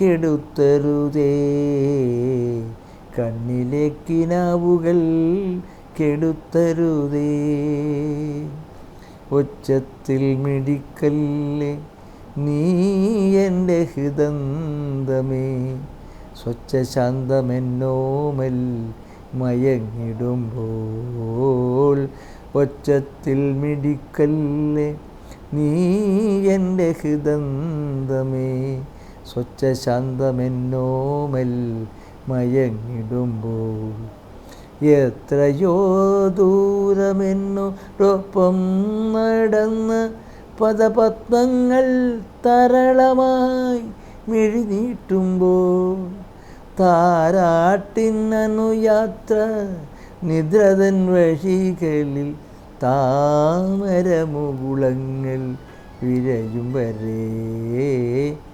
കെടുത്തരുതേ. കണ്ണിലെ കിനാവുകൾ കെടുത്തരുതേ. ഒച്ചത്തിൽ മിടിക്കല്ലേ നീ എന്റെ ഹൃദന്തമേ. സ്വച്ഛ ശാന്തമെന്നോമൽ മയങ്ങിടുമ്പോൾ ഒച്ചത്തിൽ മിടിക്കല്ലേ നീ എന്റെ ഹൃദന്തമേ. സ്വച്ഛ ശാന്തമെന്നോമൽ മയങ്ങിടുമ്പോൾ എത്രയോ ദൂരമെന്നോടൊപ്പം നടന്ന് പദപത്മങ്ങൾ തരളമായി മിഴിനീട്ടുമ്പോൾ താരാട്ടിനനുയാത്ര നിദ്രതൻ വഴികളിൽ താമരമുകുളങ്ങൾ വിരയും വരേ.